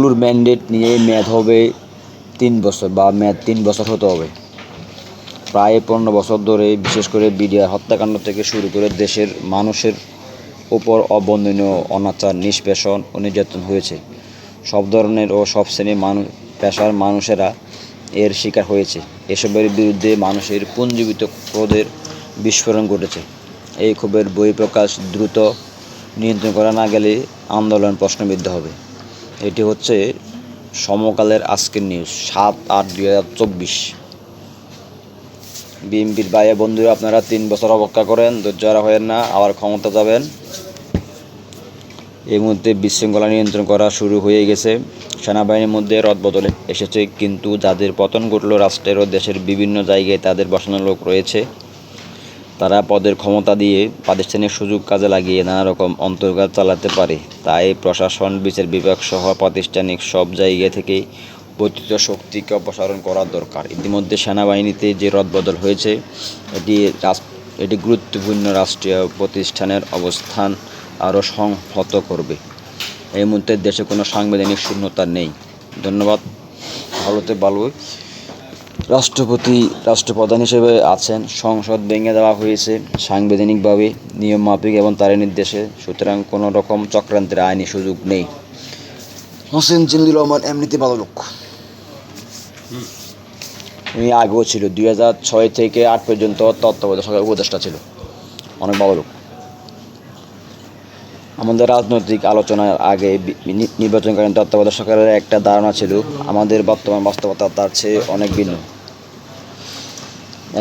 মূল ম্যান্ডেট নিয়ে মেয়াদ হবে তিন বছর বা মেয়াদ তিন বছর হতে হবে। প্রায় পনেরো বছর ধরে বিশেষ করে বিডিআর হত্যাকাণ্ড থেকে শুরু করে দেশের মানুষের ওপর অবর্ণনীয় অনাচার, নিষ্পেষণ ও নির্যাতন হয়েছে। সব ধরনের ও সব শ্রেণির মানুষ, পেশার মানুষেরা এর শিকার হয়েছে। এসবের বিরুদ্ধে মানুষের পুঞ্জীবিত ক্রোধের বিস্ফোরণ ঘটেছে। এই ক্ষোভের বহিঃপ্রকাশ দ্রুত নিয়ন্ত্রণ করা না গেলে আন্দোলন প্রশ্নবিদ্ধ হবে। এটি হচ্ছে সমকালের আজকের নিউজ সাত আট দুই হাজার চব্বিশ। বিএনপির বাইরে বন্ধুরা, আপনারা তিন বছর অপেক্ষা করেন, ধৈর্য হারা হয়েন না, আবার ক্ষমতা যাবেন। এই মুহূর্তে বিশৃঙ্খলা নিয়ন্ত্রণ করা শুরু হয়ে গেছে। সেনাবাহিনীর মধ্যে রদবদল এসেছে, কিন্তু যাদের পতন ঘটল রাষ্ট্রের ও দেশের বিভিন্ন জায়গায় তাদের বসানো লোক রয়েছে। তারা পদের ক্ষমতা দিয়ে প্রাতিষ্ঠানিক সুযোগ কাজে লাগিয়ে নানা রকম অন্তর্ঘাত চালাতে পারে। তাই প্রশাসন, বিচার বিভাগ সহ প্রাতিষ্ঠানিক সব জায়গা থেকেই বৈদ্যুতিক শক্তিকে অপসারণ করা দরকার। ইতিমধ্যে সেনাবাহিনীতে যে রদবদল হয়েছে, এটি এটি গুরুত্বপূর্ণ রাষ্ট্রীয় প্রতিষ্ঠানের অবস্থান আরও সংহত করবে। এই মুহূর্তে দেশে কোনো সাংবিধানিক শূন্যতা নেই। ধন্যবাদ। ভালোতে ভালো রাষ্ট্রপতি রাষ্ট্রপ্রধান হিসেবে আছেন। সংসদ ভেঙে দেওয়া হয়েছে সাংবিধানিকভাবে নিয়ম মাফিক এবং তার নির্দেশে। সুতরাং কোনো রকম চক্রান্তের আইনি সুযোগ নেই। হোসেন জিল্লুর রহমান এমনিতে ভালো লোক। উনি আগেও ছিল। দুই হাজার ছয় থেকে আট পর্যন্ত তত্ত্বাবধায়ক উপদেষ্টা ছিল। অনেক ভালো লোক। আমাদের রাজনৈতিক আলোচনার আগে নির্বাচনকালীন তত্ত্বাবধায়ক সরকারের একটা ধারণা ছিল, আমাদের বর্তমান বাস্তবতা তার চেয়ে অনেক ভিন্ন।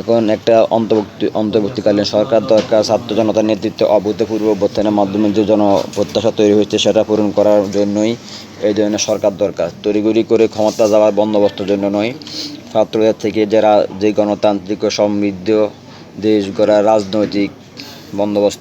এখন একটা অন্তর্ভুক্তি অন্তর্বর্তীকালীন সরকার দরকার, ছাত্র জনতার নেতৃত্বে অভূতপূর্ব অভ্যুত্থানের মাধ্যমে যে জন প্রত্যাশা তৈরি হয়েছে সেটা পূরণ করার জন্যই এই ধরনের সরকার দরকার। তড়িগড়ি করে ক্ষমতা যাওয়ার বন্দোবস্তের জন্য নয়, ছাত্রদের থেকে যারা যে গণতান্ত্রিক ও সমৃদ্ধ দেশ গড়ার রাজনৈতিক বন্দোবস্ত